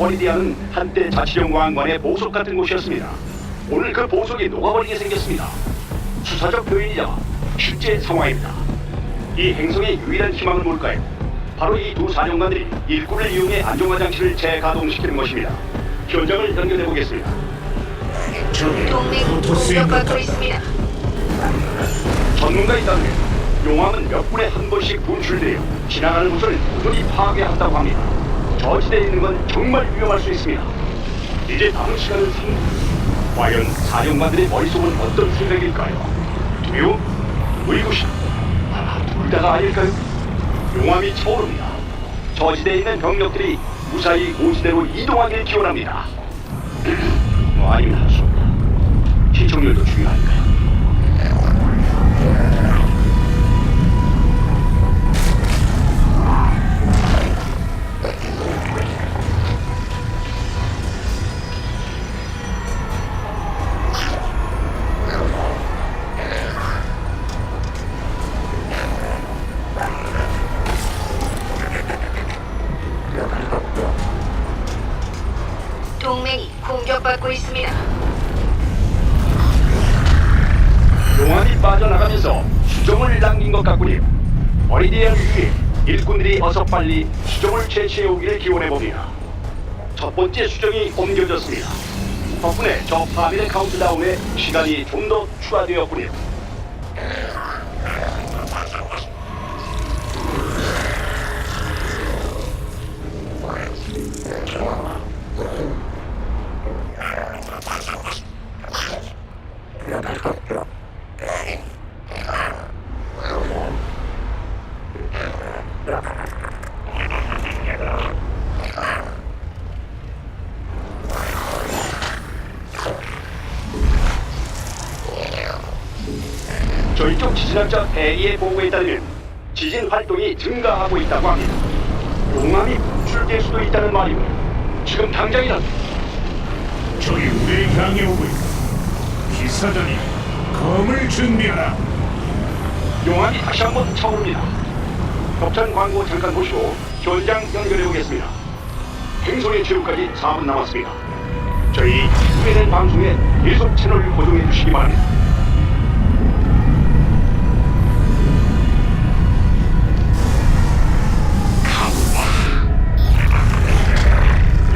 버리디아는 한때 자치령 왕관의 보석 같은 곳이었습니다. 오늘 그 보석이 녹아버리게 생겼습니다. 수사적 표현이자 실제 상황입니다. 이 행성의 유일한 희망은 뭘까요? 바로 이 두 사령관들이 일꾼을 이용해 안정화 장치를 재가동시키는 것입니다. 현장을 연결해 보겠습니다. 동맹이 공격받고 있습니다. 전문가에 따르면 용암은 몇 분에 한 번씩 분출되어 지나가는 곳을 모조리 파괴한다고 합니다. 저지대에 있는 건 정말 위험할 수 있습니다. 이제 남은 시간은 3분. 과연 사령관들의 머릿속은 어떤 생각일까요? 두려움? 의구심? 아, 둘 다가 아닐까요? 용암이 차오릅니다. 저지대에 있는 병력들이 무사히 고지대로 이동하길 기원합니다. 뭐수 없다. 시청률도 중요하니까요. 공격받고 있습니다. 용암이 빠져나가면서 수정을 남긴 것 같군요. 어리디아를 위해 일꾼들이 어서 빨리 수정을 채취해 오기를 기원해 봅니다. 첫 번째 수정이 옮겨졌습니다. 덕분에 저 파밀의 카운트다운에 시간이 좀 더 추가되었군요. 지진학자 페리의 보고에 따르면 지진 활동이 증가하고 있다고 합니다. 용암이 분출될 수도 있다는 말이고 지금 당장이라도 저기 우리를 향해 오고 있다. 기사단이 검을 준비하라. 용암이 다시 한번 차오릅니다. 격찬 광고 잠깐 보시고 현장 연결해 보겠습니다. 행성의 최후까지 4분 남았습니다. 저희 후회된 방송에 계속 채널 고정해 주시기 바랍니다.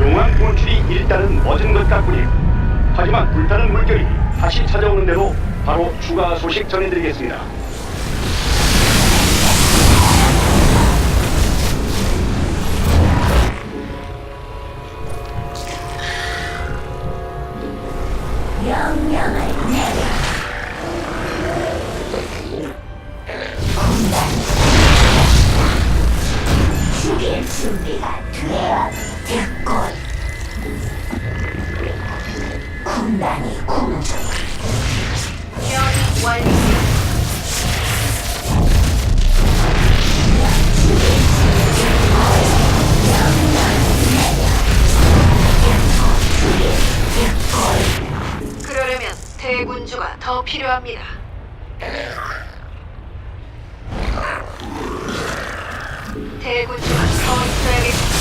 용암 분출이 일단은 멎은 것 같군요. 하지만 불타는 물결이 다시 찾아오는 대로 바로 추가 소식 전해드리겠습니다. 더 필요합니다. 더 있어야겠습니다.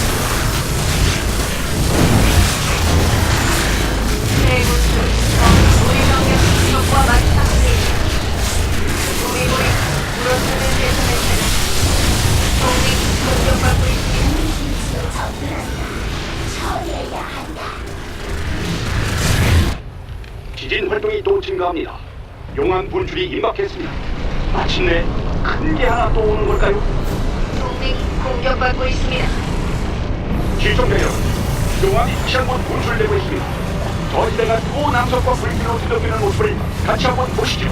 대군주, 저 우리 병력 적과 맞상대입니다. 우리고리 물어서는 대선을 차려 동맹이 공격받고 있습니다. 지진 활동이 또 증가합니다. 용암 분출이 임박했습니다. 마침내 큰 게 하나 또 오는 걸까요? 동맹이 공격받고 있습니다. 시청자 여러분, 용암이 다시 한번 분출되고 있습니다. 저지대가 또 남성과 불길로 뒤덮이는 모습을 같이 한번 보시죠.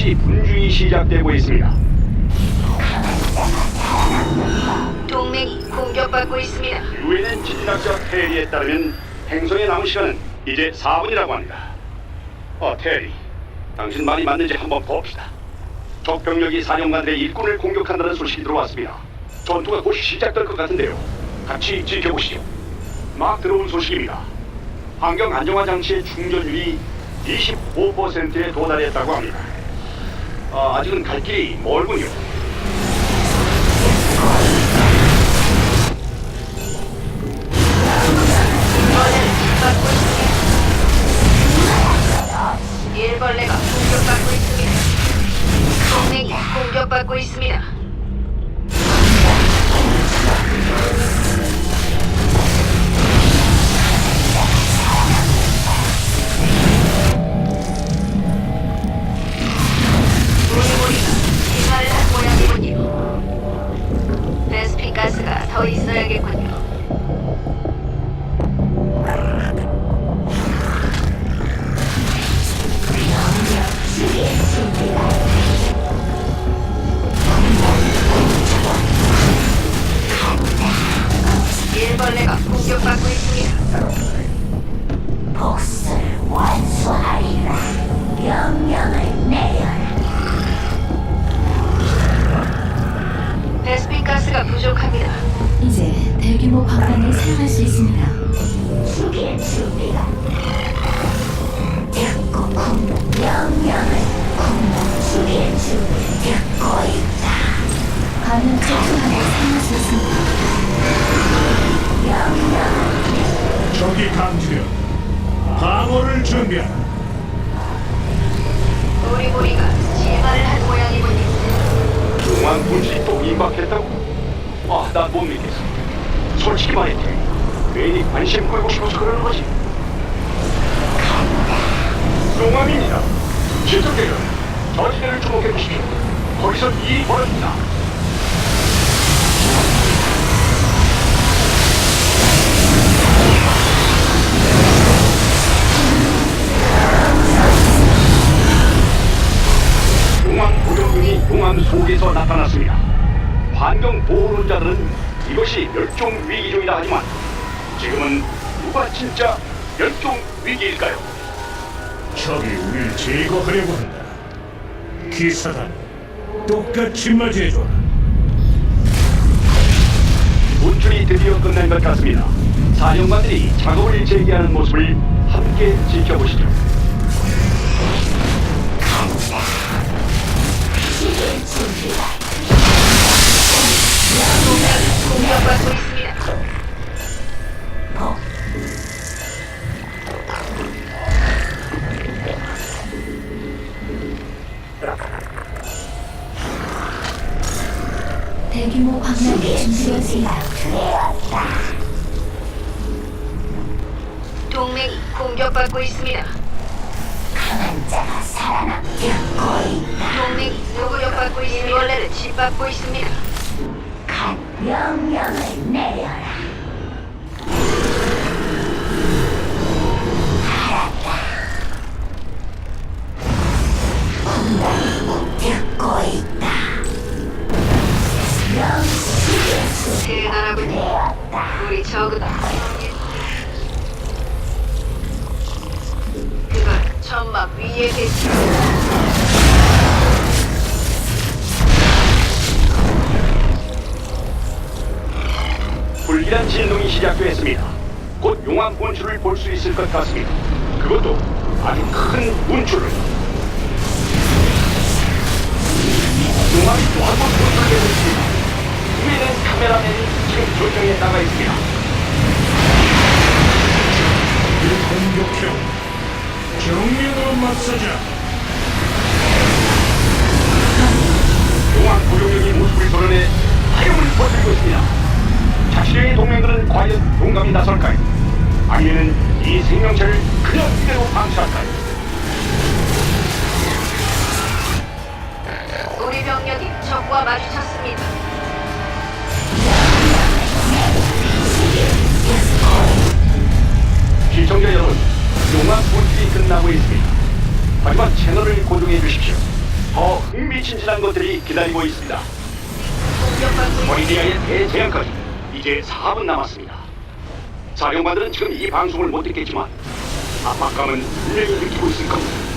다시 분주히 시작되고 있습니다. 동맹이 공격받고 있습니다. 유엔엔 지진학자 테리에 따르면 행성에 남은 시간은 이제 4분이라고 합니다. 어, 테리. 당신 말이 맞는지 한번 봅시다. 적 병력이 사령관들의 일꾼을 공격한다는 소식이 들어왔습니다. 전투가 곧 시작될 것 같은데요. 같이 지켜보시죠. 막 들어온 소식입니다. 환경 안정화 장치의 충전율이 25%에 도달했다고 합니다. 아, 아직은 갈 길이 멀군요. 용암입니다. 실전대는 저 지대를 주목해 보십시오. 거기서 일이 벌어집니다. 용암 보존군이 용암 속에서 나타났습니다. 환경 보호론자들은 이것이 멸종 위기종이라 하지만 지금은 누가 진짜 멸종 위기일까요? 적이 우리를 제거하려고 한다. 기사단 똑같이 맞이해줘라. 분출이 드디어 끝난 것 같습니다. 사령관들이 작업을 재개하는 모습을 함께 지켜보시죠. 공격받고 있습니다. 대규모 방탄이 준비되었습니다. 동맹이 공격받고 있습니다. 강한 자가 살아남 듣고 있다. 동맹이 공격받고 있습니다. 일벌레를 짓밟고 있습니다. 간 명령을 내려라. 알았다. 듣고 대단하군요. 우리 저그다. 그건 천막 위에 계시. 불길한 진동이 시작되었습니다. 곧 용암 분출을 볼 수 있을 것 같습니다. 그것도 아주 큰 분출을. 용암이 또한번 분출되고 있습니다. 위에는 카메라맨이 지금 조정에 나가 있습니다. 공격형 정면으로 맞서자. 용암 고용력이 모습을 드러내 화염을 퍼뜨리고 있습니다. 자치령의 동맹들은 과연 용감히 나설까요? 아니면 이 생명체를 그냥 이대로 방치할까요? 우리 병력이 적과 마주쳤습니다. 나고 있습니다. 하지만 채널을 고정해 주십시오. 더 흥미진진한 것들이 기다리고 있습니다. 버리디아의 대재앙까지 이제 4분 남았습니다. 사령관들은 지금 이 방송을 못 듣겠지만 압박감은 분명히 느끼고 있을 겁니다.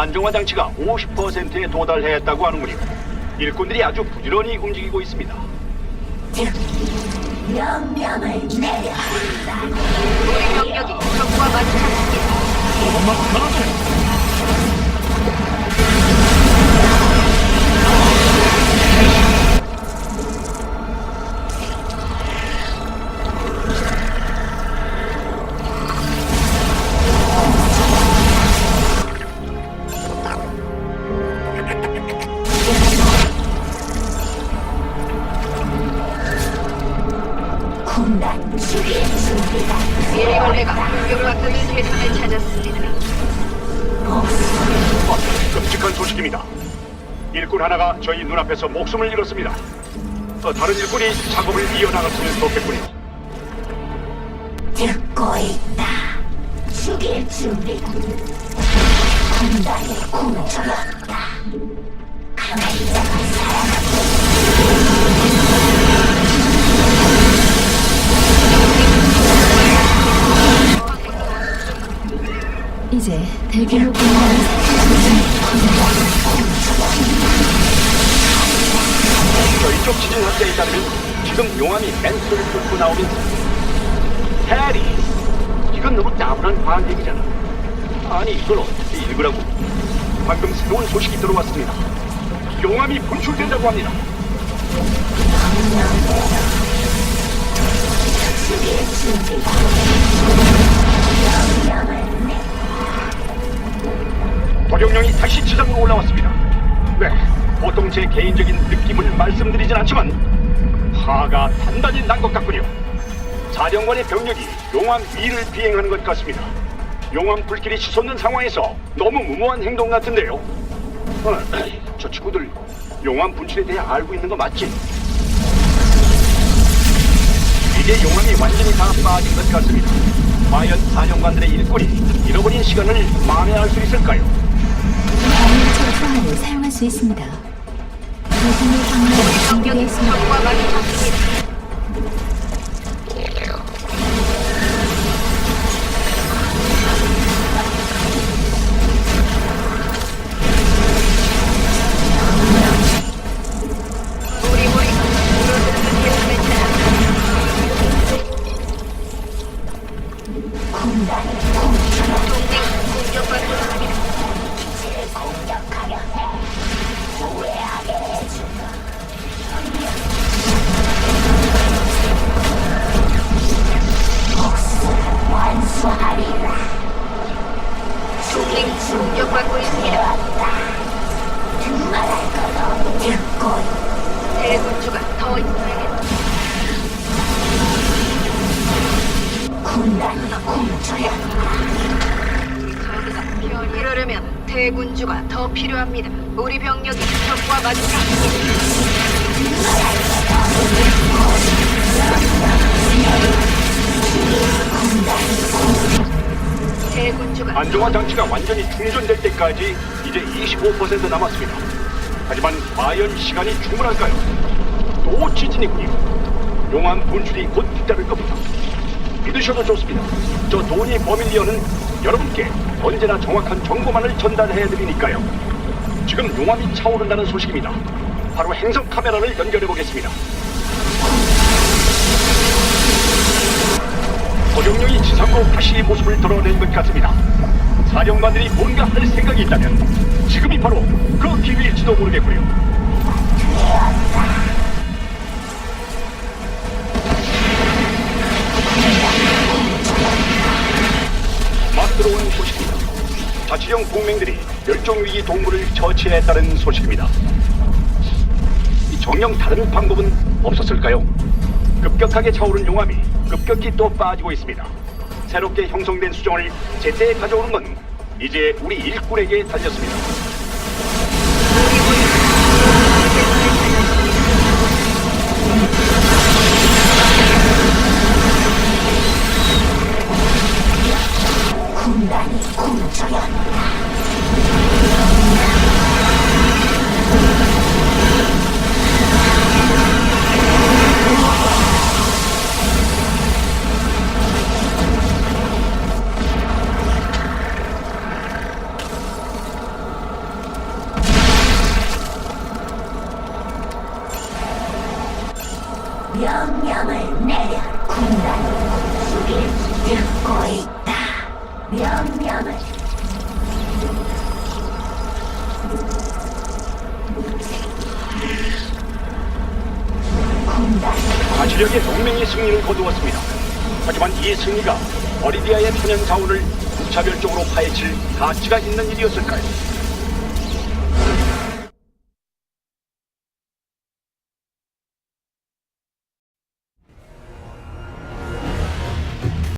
안정화 장치가 50%에 도달했다고 하는군요. 일꾼들이 아주 부지런히 움직이고 있습니다. 명령을 내려 우리 병력이 적과 마주쳤습니다. 앞에서 목숨을 잃었습니다. 어, 다른 일꾼이 작업을 이어나갔으면 좋겠군요. 듣고 있다. 죽일 준비가 군단이 굶주렸다. 강한 이제 대규모 공격을 저희 쪽 지진 학자에 따르면 지금 용암이 멘트를 뚫고 나오면서 해리 이건 너무 따분한 얘기잖아. 아니 이걸 어떻게 읽으라고? 방금 새로운 소식이 들어왔습니다. 용암이 분출된다고 합니다. 도령령이 다시 지상으로 올라왔습니다. 네, 보통 제 개인적인 느낌을 말씀드리진 않지만 화가 단단히 난 것 같군요. 사령관의 병력이 용암 위를 비행하는 것 같습니다. 용암 불길이 치솟는 상황에서 너무 무모한 행동 같은데요. 어, 저 친구들 용암 분출에 대해 알고 있는 거 맞지? 이제 용암이 완전히 다 빠진 것 같습니다. 과연 사령관들의 일꾼이 잃어버린 시간을 만회할 수 있을까요? 방울처 소환을 사용할 수 있습니다. 방문을 병력이 준비했습니다. 동맹이 공격받고 있습니다. 말할 것 없- 듣고 대군주가 더 있어야겠다. 군단이 굶주렸다 저그가 편 이러려면 대군주가 더 필요합니다. 우리 병력이 적과 마주쳤습니다. 대군주가 안정화 장치가 완전히 충전될 때까지 이제 25% 남았습니다. 하지만 과연 시간이 충분할까요? 또 지진이군요. 용암 분출이 곧 뒤따를 겁니다. 믿으셔도 좋습니다. 저 도니 버밀리언은 여러분께 언제나 정확한 정보만을 전달해 드리니까요. 지금 용암이 차오른다는 소식입니다. 바로 행성 카메라를 연결해 보겠습니다. 고령령이 지상으로 다시 모습을 드러낸 것 같습니다. 사령관들이 뭔가 할 생각이 있다면 지금이 바로 그 기회일지도 모르겠고요. 막 들어오는 소식입니다. 자치령 동맹들이 멸종위기 동물을 처치했다는 소식입니다. 이 정령 다른 방법은 없었을까요? 급격하게 차오른 용암이 급격히 또 빠지고 있습니다. 새롭게 형성된 수정을 제때 가져오는 건 이제 우리 일꾼에게 달렸습니다. 이 승리가 어리디아의 천연 자원을 무차별적으로 파헤칠 가치가 있는 일이었을까요?